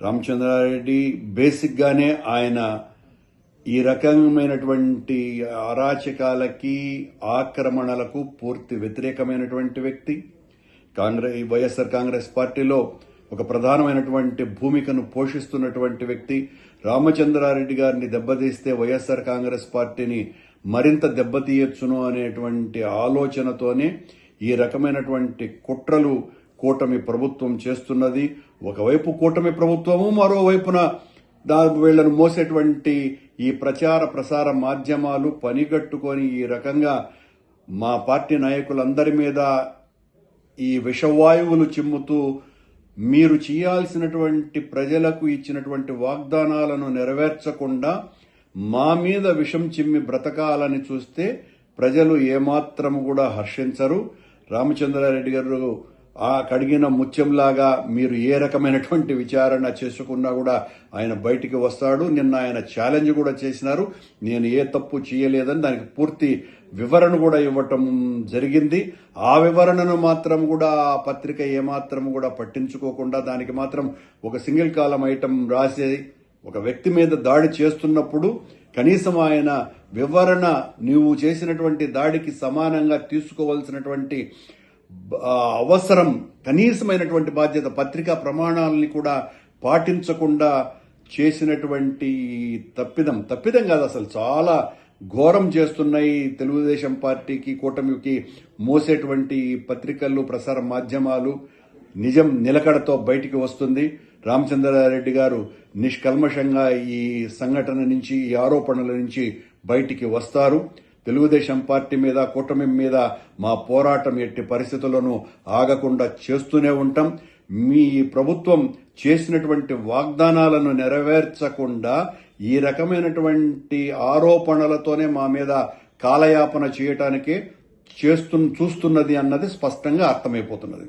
రామచంద్రారెడ్డి బేసిక్గానే ఆయన ఈ రకమైనటువంటి అరాచకాలకి ఆక్రమణలకు పూర్తి వ్యతిరేకమైనటువంటి వ్యక్తి. కాంగ్రెస్ వైఎస్ఆర్ కాంగ్రెస్ పార్టీలో ఒక ప్రధానమైనటువంటి భూమికను పోషిస్తున్నటువంటి వ్యక్తి. రామచంద్రారెడ్డి గారిని దెబ్బతీస్తే వైఎస్ఆర్ కాంగ్రెస్ పార్టీని మరింత దెబ్బతీయొచ్చును అనేటువంటి ఆలోచనతోనే ఈ రకమైనటువంటి కుట్రలు కూటమి ప్రభుత్వం చేస్తున్నది. ఒకవైపు కూటమి ప్రభుత్వము మరోవైపున దా వీళ్ళను మోసేటువంటి ఈ ప్రచార ప్రసార మాధ్యమాలు పనిగట్టుకొని ఈ రకంగా మా పార్టీ నాయకులందరి మీద ఈ విషవాయువులు చిమ్ముతూ మీరు చేయాల్సినటువంటి ప్రజలకు ఇచ్చినటువంటి వాగ్దానాలను నెరవేర్చకుండా మా మీద విషం చిమ్మి బ్రతకాలని చూస్తే ప్రజలు ఏమాత్రం కూడా హర్షించరు. రామచంద్రారెడ్డి గారు ఆ కడిగిన ముత్యంలాగా మీరు ఏ రకమైనటువంటి విచారణ చేసుకున్నా కూడా ఆయన బయటికి వస్తాడు. నిన్న ఆయన ఛాలెంజ్ కూడా చేసినారు. నేను ఏ తప్పు చేయలేదని దానికి పూర్తి వివరణ కూడా ఇవ్వటం జరిగింది. ఆ వివరణను మాత్రం కూడా ఆ పత్రిక ఏమాత్రం కూడా పట్టించుకోకుండా దానికి మాత్రం ఒక సింగిల్ కాలం ఐటమ్ రాసి ఒక వ్యక్తి మీద దాడి చేస్తున్నప్పుడు కనీసం ఆయన వివరణ నీవు చేసినటువంటి దాడికి సమానంగా తీసుకోవాల్సినటువంటి అవసరం కనీసమైనటువంటి బాధ్యత పత్రికా ప్రమాణాలని కూడా పాటించకుండా చేసినటువంటి తప్పిదం. తప్పిదం కాదు అసలు చాలా ఘోరం చేస్తున్నాయి తెలుగుదేశం పార్టీకి కూటమికి మోసేటువంటి పత్రికలు ప్రసార మాధ్యమాలు. నిజం నిలకడతో బయటికి వస్తుంది. రామచంద్రారెడ్డి గారు నిష్కల్మషంగా ఈ సంఘటన నుంచి ఈ ఆరోపణల నుంచి బయటికి వస్తారు. తెలుగుదేశం పార్టీ మీద కూటమి మీద మా పోరాటం ఎట్టి పరిస్థితుల్లోనూ ఆగకుండా చేస్తూనే ఉంటాం. మీ ప్రభుత్వం చేసినటువంటి వాగ్దానాలను నెరవేర్చకుండా ఈ రకమైనటువంటి ఆరోపణలతోనే మా మీద కాలయాపన చేయటానికి చేస్తు చూస్తున్నది అన్నది స్పష్టంగా అర్థమైపోతున్నది.